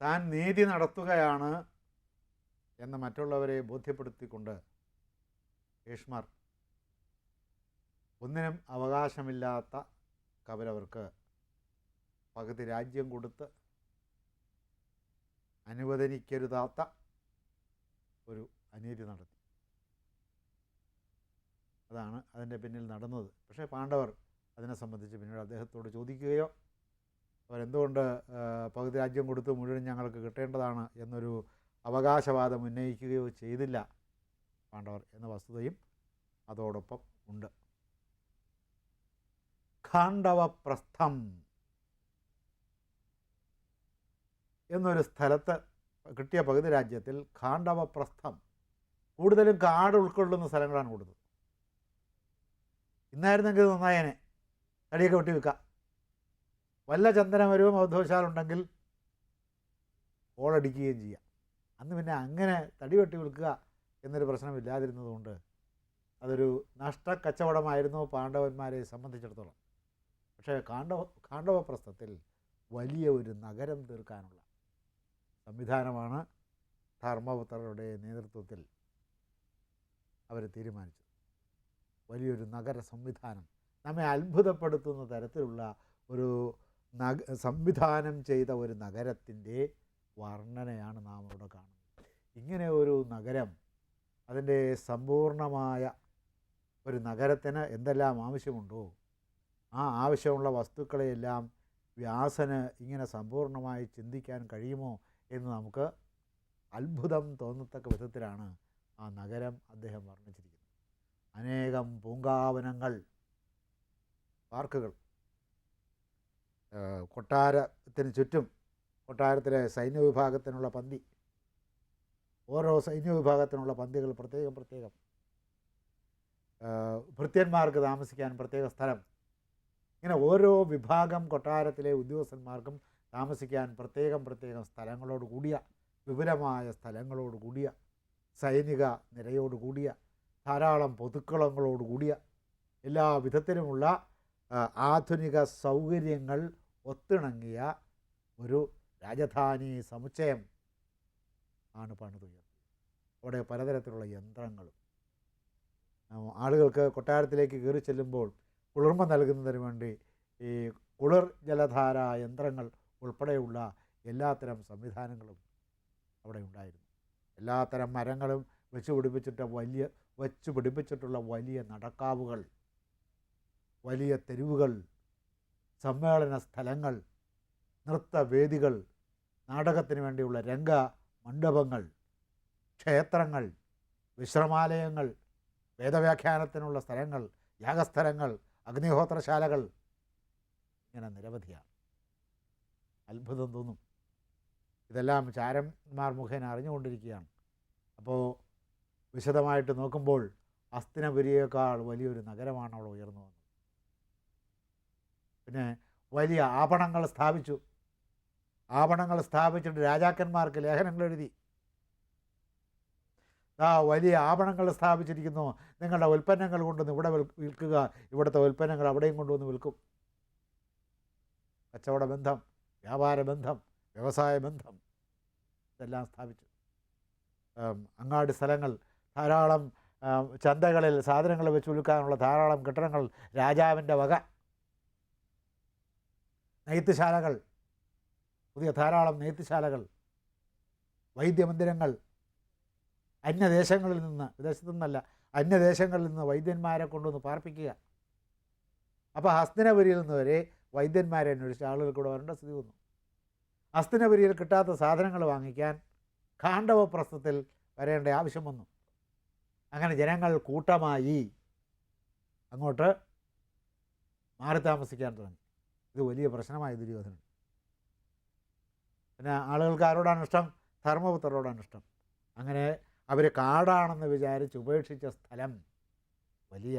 താൻ നീതി നടത്തുകയാണ് എന്ന് മറ്റുള്ളവരെ ബോധ്യപ്പെടുത്തിക്കൊണ്ട് ഭീഷ്മർ ഒന്നിനും അവകാശമില്ലാത്ത കവരവർക്ക് പകുതി രാജ്യം കൊടുത്ത് അനുവദനിക്കരുതാത്ത ഒരു അനീതി നടത്തി. അതാണ് അതിന്റെ പിന്നിൽ നടന്നത്. പക്ഷേ പാണ്ഡവർ അതിനെ സംബന്ധിച്ച് പിന്നീട് അദ്ദേഹത്തോട് ചോദിക്കുകയോ അവരെന്തുകൊണ്ട് പകുതി രാജ്യം കൊടുത്ത് മുഴുവൻ ഞങ്ങൾക്ക് കിട്ടേണ്ടതാണ് എന്നൊരു അവകാശവാദം ഉന്നയിക്കുകയോ ചെയ്തില്ല പാണ്ഡവർ എന്ന വസ്തുതയും അതോടൊപ്പം ഉണ്ട്. ഖാണ്ഡവപ്രസ്ഥം എന്നൊരു സ്ഥലത്ത് കിട്ടിയ പകുതി രാജ്യത്തിൽ ഖാണ്ഡവപ്രസ്ഥം കൂടുതലും കാട് ഉൾക്കൊള്ളുന്ന സ്ഥലങ്ങളാണ് കൊടുത്തത് ഇന്നായിരുന്നെങ്കിൽ നന്നായേനെ. തടിയൊക്കെ വെട്ടി വെക്കാം വല്ല ചന്ദനമരവും ഉണ്ടെങ്കിൽ ഓളടിക്കുകയും ചെയ്യാം. അന്ന് പിന്നെ അങ്ങനെ തടി വെട്ടി വിൽക്കുക എന്നൊരു പ്രശ്നമില്ലാതിരുന്നതുകൊണ്ട് അതൊരു നഷ്ടക്കച്ചവടമായിരുന്നു പാണ്ഡവന്മാരെ സംബന്ധിച്ചിടത്തോളം. പക്ഷേ കാണ്ഡവ കാണ്ഡവപ്രസ്ഥത്തിൽ വലിയ ഒരു നഗരം തീർക്കാനുള്ള സംവിധാനമാണ് ധർമ്മപുത്രരുടെ നേതൃത്വത്തിൽ അവർ തീരുമാനിച്ചത്. വലിയൊരു നഗര സംവിധാനം നമ്മെ അത്ഭുതപ്പെടുത്തുന്ന തരത്തിലുള്ള ഒരു നഗ സംവിധാനം ചെയ്ത ഒരു നഗരത്തിന്റെ വർണനയാണ് നാം അവിടെ കാണുന്നത്. ഇങ്ങനെ ഒരു നഗരം അതിന്റെ സമ്പൂർണമായ ഒരു നഗരത്തിന് എന്തെല്ലാം ആവശ്യമുണ്ടോ ആ ആവശ്യമുള്ള വസ്തുക്കളെയെല്ലാം വ്യാസന് ഇങ്ങനെ സമ്പൂർണമായി ചിന്തിക്കാൻ കഴിയുമോ എന്ന് നമുക്ക് അത്ഭുതം തോന്നത്തക്ക വിധത്തിലാണ് ആ നഗരം അദ്ദേഹം വർണിച്ചിരിക്കുന്നത്. അനേകം പൂങ്കാവനങ്ങൾ പാർക്കുകൾ കൊട്ടാരത്തിന് ചുറ്റും കൊട്ടാരത്തിലെ സൈന്യ വിഭാഗത്തിനുള്ള പന്തി ഓരോ സൈന്യ വിഭാഗത്തിനുള്ള പന്തികൾ പ്രത്യേകം പ്രത്യേകം. ഭൃത്യന്മാർക്ക് താമസിക്കാൻ പ്രത്യേക സ്ഥലം. ഇങ്ങനെ ഓരോ വിഭാഗം കൊട്ടാരത്തിലെ ഉദ്യോഗസ്ഥന്മാർക്കും താമസിക്കാൻ പ്രത്യേകം പ്രത്യേകം സ്ഥലങ്ങളോട് കൂടിയ വിപുലമായ സ്ഥലങ്ങളോട് കൂടിയ സൈനിക നിരയോട് കൂടിയ ധാരാളം പൊതുക്കളങ്ങളോട് കൂടിയ എല്ലാ വിധത്തിലുമുള്ള ആധുനിക സൗകര്യങ്ങൾ ഒത്തിണങ്ങിയ ഒരു രാജധാനി സമുച്ചയം ആണ് പണിതുയർത്തിയത്. അവിടെ പലതരത്തിലുള്ള യന്ത്രങ്ങളും. ആളുകൾക്ക് കൊട്ടാരത്തിലേക്ക് കയറി ചെല്ലുമ്പോൾ കുളിർമ നൽകുന്നതിന് വേണ്ടി ഈ കുളിർ ജലധാര യന്ത്രങ്ങൾ ഉൾപ്പെടെയുള്ള എല്ലാത്തരം സംവിധാനങ്ങളും അവിടെ ഉണ്ടായിരുന്നു. എല്ലാത്തരം മരങ്ങളും വെച്ച് പിടിപ്പിച്ചിട്ട് വലിയ വെച്ച് പിടിപ്പിച്ചിട്ടുള്ള വലിയ നടക്കാവുകൾ വലിയ തെരുവുകൾ സമ്മേളന സ്ഥലങ്ങൾ നൃത്തവേദികൾ നാടകത്തിന് വേണ്ടിയുള്ള രംഗ മണ്ഡപങ്ങൾ ക്ഷേത്രങ്ങൾ വിശ്രമാലയങ്ങൾ വേദവ്യാഖ്യാനത്തിനുള്ള സ്ഥലങ്ങൾ യാഗസ്ഥലങ്ങൾ അഗ്നിഹോത്രശാലകൾ ഇങ്ങനെ നിരവധിയാണ്. അത്ഭുതം തോന്നും. ഇതെല്ലാം ചാരന്മാർ മുഖേന അറിഞ്ഞുകൊണ്ടിരിക്കുകയാണ്. അപ്പോൾ വിശദമായിട്ട് നോക്കുമ്പോൾ അസ്തിനപുരിയേക്കാൾ വലിയൊരു നഗരമാണ് അവിടെ ഉയർന്നു വന്നത്. പിന്നെ വലിയ ആപണങ്ങൾ സ്ഥാപിച്ചു. ആപണങ്ങൾ സ്ഥാപിച്ചിട്ട് രാജാക്കന്മാർക്ക് ലേഖനങ്ങൾ എഴുതി. ആ വലിയ ആപണങ്ങൾ സ്ഥാപിച്ചിരിക്കുന്നു. നിങ്ങളുടെ ഉൽപ്പന്നങ്ങൾ കൊണ്ടുവന്ന് ഇവിടെ വിൽക്കുക. ഇവിടുത്തെ ഉൽപ്പന്നങ്ങൾ അവിടെയും കൊണ്ടുവന്ന് വിൽക്കും. കച്ചവട ബന്ധം വ്യാപാര ബന്ധം വ്യവസായ ബന്ധം ഇതെല്ലാം സ്ഥാപിച്ചു. അങ്ങാടി സ്ഥലങ്ങൾ ധാരാളം ചന്തകളിൽ സാധനങ്ങൾ വെച്ച് വിൽക്കാനുള്ള ധാരാളം കെട്ടിടങ്ങൾ രാജാവിന്റെ വക നെയ്ത്തുശാലകൾ പുതിയ ധാരാളം നെയ്ത്തുശാലകൾ വൈദ്യമന്ദിരങ്ങൾ അന്യദേശങ്ങളിൽ നിന്ന് വിദേശത്തു നിന്നല്ല അന്യദേശങ്ങളിൽ നിന്ന് വൈദ്യന്മാരെ കൊണ്ടുവന്ന് പാർപ്പിക്കുക. അപ്പോൾ ഹസ്തിനപുരിയിൽ നിന്ന് വരെ വൈദ്യന്മാരെ അന്വേഷിച്ച് ആളുകൾ കൂടെ വരേണ്ട സ്ഥിതി വന്നു. ഹസ്തിനപുരിയിൽ കിട്ടാത്ത സാധനങ്ങൾ വാങ്ങിക്കാൻ ഖാണ്ഡവ പ്രസ്ഥത്തിൽ വരേണ്ട ആവശ്യം വന്നു. അങ്ങനെ ജനങ്ങൾ കൂട്ടമായി അങ്ങോട്ട് മാറി താമസിക്കാൻ തുടങ്ങി. ഇത് വലിയ പ്രശ്നമായി ദുര്യോധനൻ പിന്നെ ആളുകൾക്ക് ആരോടാണ് ഇഷ്ടം? ധർമ്മപുത്രരോടാണ് ഇഷ്ടം. അങ്ങനെ അവർ കാടാണെന്ന് വിചാരിച്ച് ഉപേക്ഷിച്ച സ്ഥലം വലിയ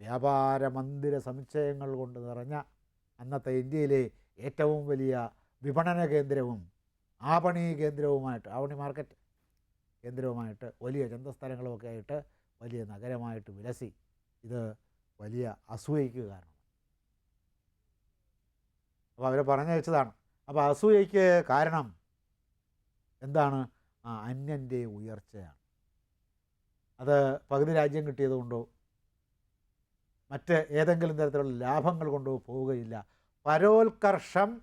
വ്യാപാര മന്ദിര സമുച്ചയങ്ങൾ കൊണ്ട് നിറഞ്ഞ അന്നത്തെ ഇന്ത്യയിലെ ഏറ്റവും വലിയ വിപണന കേന്ദ്രവും ആപണി കേന്ദ്രവുമായിട്ട് ആവണി മാർക്കറ്റ് കേന്ദ്രവുമായിട്ട് വലിയ ചന്തസ്ഥലങ്ങളുമൊക്കെ ആയിട്ട് വലിയ നഗരമായിട്ട് വിലസി. ഇത് വലിയ അസൂയയ്ക്ക് കാരണം അപ്പോൾ അവർ പറഞ്ഞു വെച്ചതാണ്. അപ്പോൾ അസൂയയ്ക്ക് കാരണം എന്താണ്? ആ അന്യന്റെ ഉയർച്ചയാണ്. അത് പകുതി രാജ്യം കിട്ടിയതുകൊണ്ടോ മറ്റ് ഏതെങ്കിലും തരത്തിലുള്ള ലാഭങ്ങൾ കൊണ്ടോ പോവുകയില്ല. പരോത്കർഷം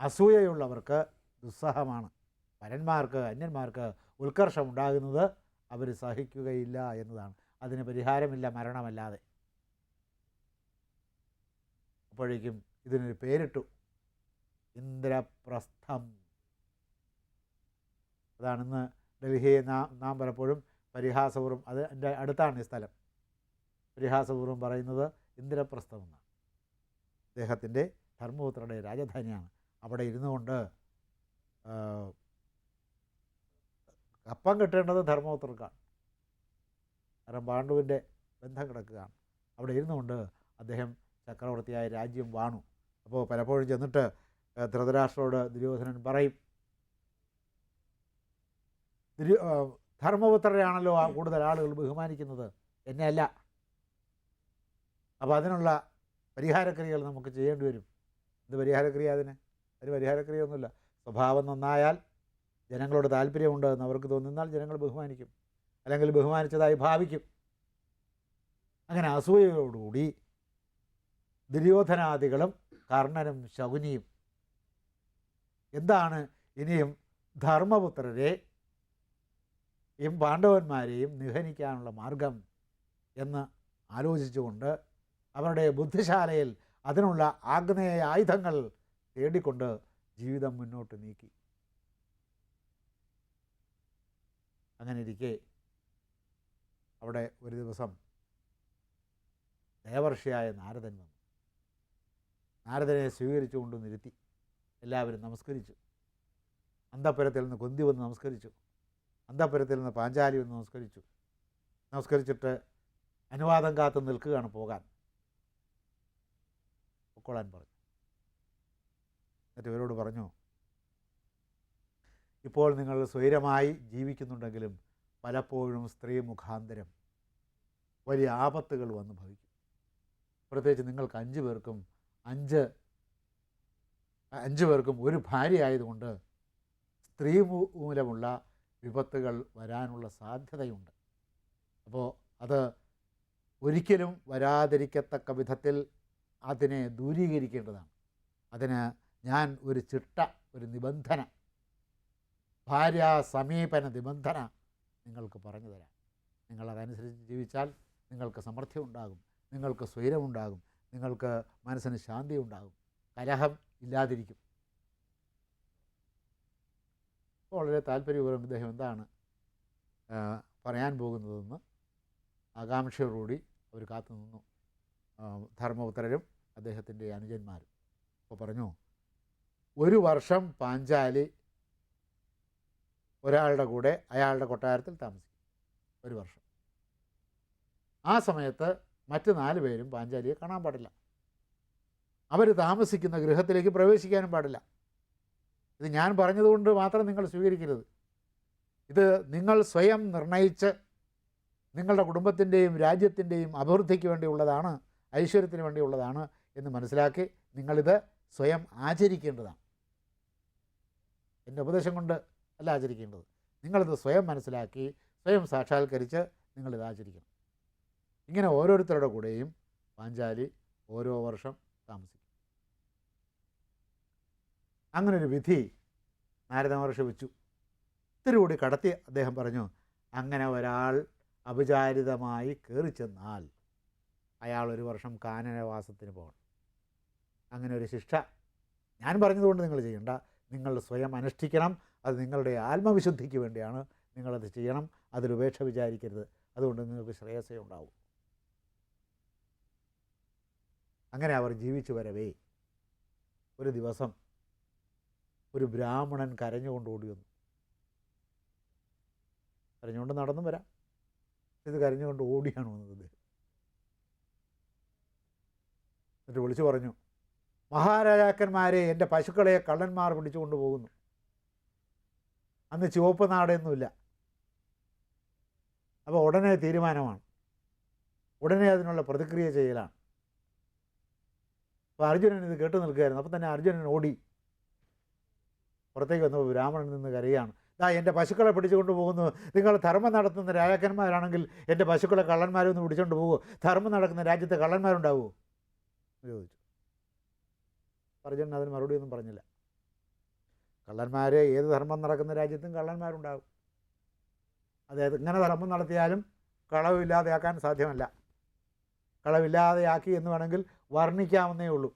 അസൂയയുള്ളവർക്ക് ദുസ്സഹമാണ്. പരന്മാർക്ക് അന്യന്മാർക്ക് ഉത്കർഷം ഉണ്ടാകുന്നത് അവർ സഹിക്കുകയില്ല എന്നതാണ്. അതിന് പരിഹാരമില്ല മരണമല്ലാതെ. അപ്പോഴേക്കും ഇതിനൊരു പേരിട്ടു. ഇന്ദ്രപ്രസ്ഥം. അതാണിന്ന് ഡൽഹിയെ നാം നാം പലപ്പോഴും പരിഹാസപൂർവം അത് എന്റെ അടുത്താണ് ഈ സ്ഥലം. പരിഹാസപൂർവം പറയുന്നത് ഇന്ദ്രപ്രസ്ഥം എന്നാണ്. അദ്ദേഹത്തിന്റെ ധർമ്മപുത്രയുടെ രാജധാനിയാണ്. അവിടെ ഇരുന്നു കൊണ്ട് കപ്പം കിട്ടേണ്ടത് ധർമ്മപുത്രർക്കാണ്. കാരണം പാണ്ഡുവിന്റെ ബന്ധം കിടക്കുകയാണ്. അവിടെ ഇരുന്നുകൊണ്ട് അദ്ദേഹം ചക്രവർത്തിയായ രാജ്യം വാണു. അപ്പോൾ പലപ്പോഴും ചെന്നിട്ട് ധൃതരാഷ്ട്രോട് ദുര്യോധനൻ പറയും ദുര്യോ ആ, കൂടുതൽ ആളുകൾ ബഹുമാനിക്കുന്നത്. എന്നെ അല്ല അപ്പോൾ അതിനുള്ള പരിഹാരക്രിയകൾ നമുക്ക് ചെയ്യേണ്ടി വരും. എന്ത് പരിഹാരക്രിയ അതിന്? ഒരു പരിഹാരക്രിയൊന്നുമില്ല സ്വഭാവം നന്നായാൽ ജനങ്ങളോട് താല്പര്യമുണ്ട് എന്ന് അവർക്ക് തോന്നുന്നാൽ ജനങ്ങൾ ബഹുമാനിക്കും. അല്ലെങ്കിൽ ബഹുമാനിച്ചതായി ഭാവിക്കും. അങ്ങനെ അസൂയയോടുകൂടി ദുര്യോധനാദികളും കർണനും ശകുനിയും. എന്താണ്? ഇനിയും ധർമ്മപുത്രരെ ഈ പാണ്ഡവന്മാരെയും നിഹനിക്കാനുള്ള മാർഗം എന്ന് ആലോചിച്ചുകൊണ്ട് അവരുടെ ബുദ്ധിശാലയിൽ അതിനുള്ള ആഗ്നേയ ആയുധങ്ങൾ തേടിക്കൊണ്ട് ജീവിതം മുന്നോട്ട് നീക്കി. അങ്ങനെ ഇരിക്കെ അവിടെ ഒരു ദിവസം ദേവർഷിയായ നാരദൻ വന്നു. നാരദനെ സ്വീകരിച്ചുകൊണ്ട് നിരുത്തി എല്ലാവരും നമസ്കരിച്ചു. അന്തപ്പുരത്തിൽ നിന്ന് കൊന്തി വന്ന് നമസ്കരിച്ചു. അന്തപ്പുരത്തിൽ നിന്ന് പാഞ്ചാലി വന്ന് നമസ്കരിച്ചു. നമസ്കരിച്ചിട്ട് അനുവാദം കാത്ത് നിൽക്കുകയാണ് പോകാൻ. പൊക്കോളാൻ പറഞ്ഞു. എന്നിട്ട് ഇവരോട് പറഞ്ഞു ഇപ്പോൾ നിങ്ങൾ സ്വൈരമായി ജീവിക്കുന്നുണ്ടെങ്കിലും പലപ്പോഴും സ്ത്രീ മുഖാന്തരം വലിയ ആപത്തുകൾ വന്ന് ഭവിക്കും. പ്രത്യേകിച്ച് നിങ്ങൾക്ക് അഞ്ച് പേർക്കും അഞ്ച് അഞ്ച് പേർക്കും ഒരു ഭാര്യ ആയതുകൊണ്ട് സ്ത്രീ മൂലമുള്ള വിപത്തുകൾ വരാനുള്ള സാധ്യതയുണ്ട്. അപ്പോൾ അത് ഒരിക്കലും വരാതിരിക്കത്തക്ക വിധത്തിൽ അതിനെ ദൂരീകരിക്കേണ്ടതാണ്. അതിന് ഞാൻ ഒരു ചിട്ട ഒരു നിബന്ധന ഭാര്യ സമീപന നിബന്ധന നിങ്ങൾക്ക് പറഞ്ഞു തരാം നിങ്ങളതനുസരിച്ച് ജീവിച്ചാൽ നിങ്ങൾക്ക് സമൃദ്ധി ഉണ്ടാകും. നിങ്ങൾക്ക് സ്വൈരമുണ്ടാകും. നിങ്ങൾക്ക് മനസ്സിന് ശാന്തി ഉണ്ടാകും. കലഹം ഇല്ലാതിരിക്കും. വളരെ താല്പര്യപൂർവം ഇദ്ദേഹം എന്താണ് പറയാൻ പോകുന്നതെന്ന് ആകാംക്ഷയോടുകൂടി അവർ കാത്തു നിന്നു. ധർമ്മപുത്രരും അദ്ദേഹത്തിന്റെ അനുജന്മാരും. അപ്പോൾ പറഞ്ഞു ഒരു വർഷം പാഞ്ചാലി ഒരാളുടെ കൂടെ അയാളുടെ കൊട്ടാരത്തിൽ താമസിക്കും. ഒരു വർഷം. ആ സമയത്ത് മറ്റ് നാല് പേരും പാഞ്ചാലിയെ കാണാൻ പാടില്ല. അവർ താമസിക്കുന്ന ഗൃഹത്തിലേക്ക് പ്രവേശിക്കാനും പാടില്ല. ഇത് ഞാൻ പറഞ്ഞതുകൊണ്ട് മാത്രം നിങ്ങൾ സ്വീകരിക്കരുത്. ഇത് നിങ്ങൾ സ്വയം നിർണയിച്ച് നിങ്ങളുടെ കുടുംബത്തിന്റെയും രാജ്യത്തിന്റെയും അഭിവൃദ്ധിക്ക് വേണ്ടിയുള്ളതാണ് ഐശ്വര്യത്തിന് വേണ്ടിയുള്ളതാണ് എന്ന് മനസ്സിലാക്കി നിങ്ങളിത് സ്വയം ആചരിക്കേണ്ടതാണ്. എന്റെ ഉപദേശം കൊണ്ട് അല്ല ആചരിക്കേണ്ടത്. നിങ്ങളിത് സ്വയം മനസ്സിലാക്കി സ്വയം സാക്ഷാത്കരിച്ച് നിങ്ങളിത് ആചരിക്കണം. ഇങ്ങനെ ഓരോരുത്തരുടെ കൂടെയും പാഞ്ചാലി ഓരോ വർഷം താമസിക്കും. അങ്ങനൊരു വിധി നാരദ മഹർഷി വെച്ചു. ഒത്തിരി കൂടി കടത്തി അദ്ദേഹം പറഞ്ഞു അങ്ങനെ ഒരാൾ അപചാരിതമായി കയറി ചെന്നാൽ അയാൾ ഒരു വർഷം കാനനവാസത്തിന് പോകണം. അങ്ങനെ ഒരു ശിക്ഷ ഞാൻ പറഞ്ഞതുകൊണ്ട് നിങ്ങൾ ചെയ്യണ്ട. നിങ്ങൾ സ്വയം അനുഷ്ഠിക്കണം. അത് നിങ്ങളുടെ ആത്മവിശുദ്ധിക്ക് വേണ്ടിയാണ്. നിങ്ങളത് ചെയ്യണം. അതിലുപേക്ഷ വിചാരിക്കരുത്. അതുകൊണ്ട് നിങ്ങൾക്ക് ശ്രേയസ്സേ ഉണ്ടാവും. അങ്ങനെ അവർ ജീവിച്ചു വരവേ. ഒരു ദിവസം ഒരു ബ്രാഹ്മണൻ കരഞ്ഞുകൊണ്ട് ഓടി വന്നു. കരഞ്ഞുകൊണ്ട് നടന്നും വരാം. ഇത് കരഞ്ഞുകൊണ്ട് ഓടിയാണ് വന്നത് അദ്ദേഹം. എന്നിട്ട് വിളിച്ചു പറഞ്ഞു മഹാരാജാക്കന്മാരെ എന്റെ പശുക്കളെ കള്ളന്മാർ പിടിച്ചുകൊണ്ട് പോകുന്നു. അന്ന് ചുവപ്പ് നാടൊന്നുമില്ല. അപ്പോൾ ഉടനെ തീരുമാനമാണ്. ഉടനെ അതിനുള്ള പ്രതിക്രിയ ചെയ്യലാണ്. അപ്പോൾ അർജുനൻ ഇത് കേട്ട് നിൽക്കുകയായിരുന്നു. അപ്പം തന്നെ അർജുനൻ ഓടി. പുറത്തേക്ക് വന്നപ്പോൾ ബ്രാഹ്മണൻ നിന്ന് കരയാണ്. ദാ എന്റെ പശുക്കളെ പിടിച്ചുകൊണ്ട് പോകുന്നു. നിങ്ങൾ ധർമ്മം നടത്തുന്ന രാജാക്കന്മാരാണെങ്കിൽ എന്റെ പശുക്കളെ കള്ളന്മാരൊന്ന് പിടിച്ചുകൊണ്ട് പോകുമോ ധർമ്മം നടക്കുന്ന രാജ്യത്തെ കള്ളന്മാരുണ്ടാവുമോ ചോദിച്ചു. അർജുനൻ അതിന് മറുപടി ഒന്നും പറഞ്ഞില്ല. കള്ളന്മാരെ ഏത് ധർമ്മം നടക്കുന്ന രാജ്യത്തും കള്ളന്മാരുണ്ടാകും അതായത് ഇങ്ങനെ ധർമ്മം നടത്തിയാലും കളവില്ലാതെയാക്കാൻ സാധ്യമല്ല. കളവില്ലാതെയാക്കി എന്ന് വേണമെങ്കിൽ വർണിക്കാവുന്നേ ഉള്ളൂ.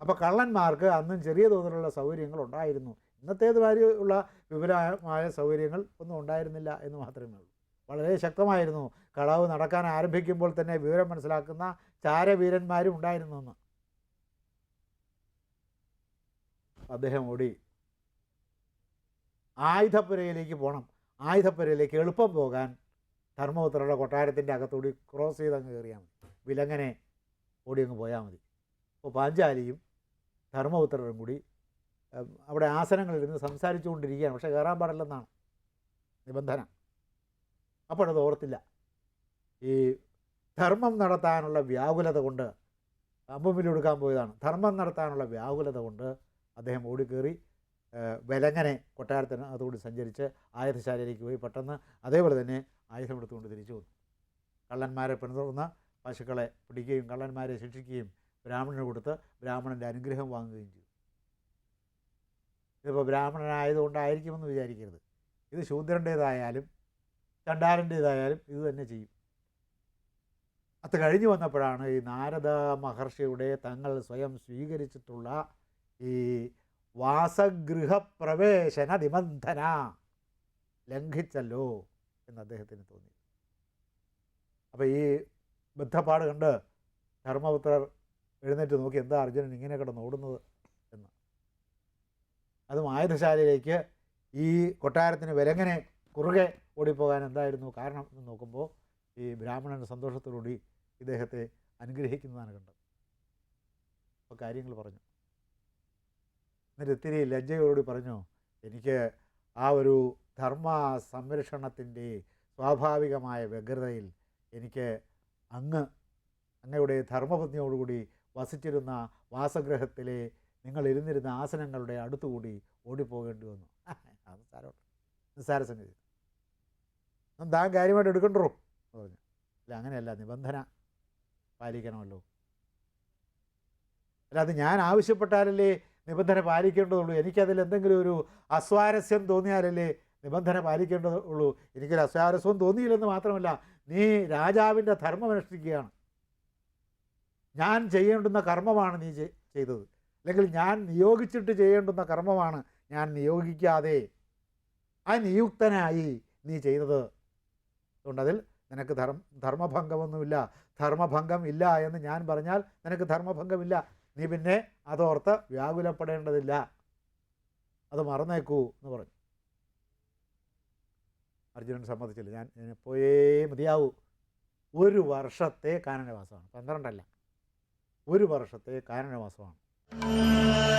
അപ്പോൾ കള്ളന്മാർക്ക് അന്നും ചെറിയ തോതിലുള്ള സൗകര്യങ്ങൾ ഉണ്ടായിരുന്നു. ഇന്നത്തേതുമാതിരി ഉള്ള വിപുലമായ സൗകര്യങ്ങൾ ഒന്നും ഉണ്ടായിരുന്നില്ല എന്ന് മാത്രമേ ഉള്ളൂ. വളരെ ശക്തമായിരുന്നു. കളവ് നടക്കാൻ ആരംഭിക്കുമ്പോൾ തന്നെ വിവരം മനസ്സിലാക്കുന്ന ചാരവീരന്മാരും ഉണ്ടായിരുന്നു എന്ന് അദ്ദേഹം ഓടി. ആയുധപ്പുരയിലേക്ക് പോകണം ആയുധപ്പുരയിലേക്ക് എളുപ്പം പോകാൻ ധർമ്മപുത്രരുടെ കൊട്ടാരത്തിന്റെ അകത്തൂടി ക്രോസ് ചെയ്ത് അങ്ങ് കയറിയാൽ മതി. വിലങ്ങനെ ഓടി അങ്ങ് പോയാൽ മതി. അപ്പോൾ പാഞ്ചാലിയും ധർമ്മപുത്രരും കൂടി അവിടെ ആസനങ്ങളിരുന്ന് സംസാരിച്ചുകൊണ്ടിരിക്കുകയാണ്. പക്ഷേ കയറാൻ പാടില്ലെന്നാണ് നിബന്ധന. അപ്പോഴത് ഓർത്തില്ല. ഈ ധർമ്മം നടത്താനുള്ള വ്യാകുലത കൊണ്ട് അമ്പുമ്പിൽ കൊടുക്കാൻ പോയതാണ്. ധർമ്മം നടത്താനുള്ള വ്യാകുലത കൊണ്ട് അദ്ദേഹം ഓടിക്കേറി വിലങ്ങനെ കൊട്ടാരത്തിന് അതുകൂടി സഞ്ചരിച്ച് ആയുധശാലയിലേക്ക് പോയി. പെട്ടെന്ന് അതേപോലെ തന്നെ ആയുധമെടുത്തുകൊണ്ട് തിരിച്ചു വന്നു. കള്ളന്മാരെ പിന്തുടർന്ന് പശുക്കളെ പിടിക്കുകയും കള്ളന്മാരെ ശിക്ഷിക്കുകയും ബ്രാഹ്മണന് കൊടുത്ത് ബ്രാഹ്മണന്റെ അനുഗ്രഹം വാങ്ങുകയും ചെയ്തു. ഇതിപ്പോൾ ബ്രാഹ്മണനായതുകൊണ്ടായിരിക്കുമെന്ന് വിചാരിക്കരുത്. ഇത് ശൂദ്രന്റേതായാലും ചണ്ടാരന്റേതായാലും ഇത് തന്നെ ചെയ്യും. അത് കഴിഞ്ഞു വന്നപ്പോഴാണ് ഈ നാരദ മഹർഷിയുടെ തങ്ങൾ സ്വയം സ്വീകരിച്ചിട്ടുള്ള ഈ വാസഗൃഹപ്രവേശന നിബന്ധന ലംഘിച്ചല്ലോ. എന്ന് അദ്ദേഹത്തിന് തോന്നി. അപ്പോൾ ഈ ബദ്ധപ്പാട് കണ്ട് ധർമ്മപുത്രർ എഴുന്നേറ്റ് നോക്കി എന്താ അർജുനൻ ഇങ്ങനെ കിടന്ന് ഓടുന്നത് എന്ന്. അതും ആയുധശാലയിലേക്ക് ഈ കൊട്ടാരത്തിന് വിലങ്ങനെ കുറുകെ ഓടിപ്പോകാൻ എന്തായിരുന്നു കാരണം എന്ന് നോക്കുമ്പോൾ ഈ ബ്രാഹ്മണൻ സന്തോഷത്തോടുകൂടി ഇദ്ദേഹത്തെ അനുഗ്രഹിക്കുന്നതാണ് കണ്ടത്. അപ്പോൾ കാര്യങ്ങൾ പറഞ്ഞു. എന്നിട്ട് ഇത്തിരി ലജ്ജയോടുകൂടി പറഞ്ഞു എനിക്ക് ആ ഒരു ധർമ്മ സംരക്ഷണത്തിന്റെ സ്വാഭാവികമായ വ്യഗ്രതയിൽ എനിക്ക് അങ്ങ് അങ്ങയുടെ ധർമ്മപത്നിയോടുകൂടി വസിച്ചിരുന്ന വാസഗ്രഹത്തിലെ നിങ്ങൾ ഇരുന്നിരുന്ന ആസനങ്ങളുടെ അടുത്തുകൂടി ഓടിപ്പോകേണ്ടി വന്നു. അത് നിസ്സാര സംഗതി. താൻ കാര്യമായിട്ട് എടുക്കണ്ടോ? പറഞ്ഞു. അല്ല അങ്ങനെയല്ല നിബന്ധന പാലിക്കണമല്ലോ. അല്ല അത് ഞാൻ ആവശ്യപ്പെട്ടാലല്ലേ നിബന്ധന പാലിക്കേണ്ടതുള്ളൂ? എനിക്കതിൽ എന്തെങ്കിലും ഒരു അസ്വാരസ്യം തോന്നിയാലല്ലേ നിബന്ധന പാലിക്കേണ്ടതുള്ളൂ എനിക്കൊരു അസ്വാരസ്യവും തോന്നിയില്ലെന്ന് മാത്രമല്ല നീ രാജാവിന്റെ ധർമ്മം അനുഷ്ഠിക്കുകയാണ്. ഞാൻ ചെയ്യേണ്ടുന്ന കർമ്മമാണ് നീ ചെയ്തത്. അല്ലെങ്കിൽ ഞാൻ നിയോഗിച്ചിട്ട് ചെയ്യേണ്ടുന്ന കർമ്മമാണ് ഞാൻ നിയോഗിക്കാതെ ആ നിയുക്തനായി നീ ചെയ്തത്. അതുകൊണ്ടതിൽ നിനക്ക് ധർമ്മ ധർമ്മഭംഗമൊന്നുമില്ല. ധർമ്മഭംഗം ഇല്ല എന്ന് ഞാൻ പറഞ്ഞാൽ നിനക്ക് ധർമ്മഭംഗമില്ല. നീ പിന്നെ അതോർത്ത് വ്യാകുലപ്പെടേണ്ടതില്ല. അത് മറന്നേക്കൂ എന്ന് പറഞ്ഞു. അർജുനൻ സമ്മതിച്ചില്ല. ഞാൻ പോയേ മതിയാവൂ. ഒരു വർഷത്തെ കാനനവാസമാണ്. പന്ത്രണ്ടല്ല. ഒരു വർഷത്തെ കാനനവാസമാണ്.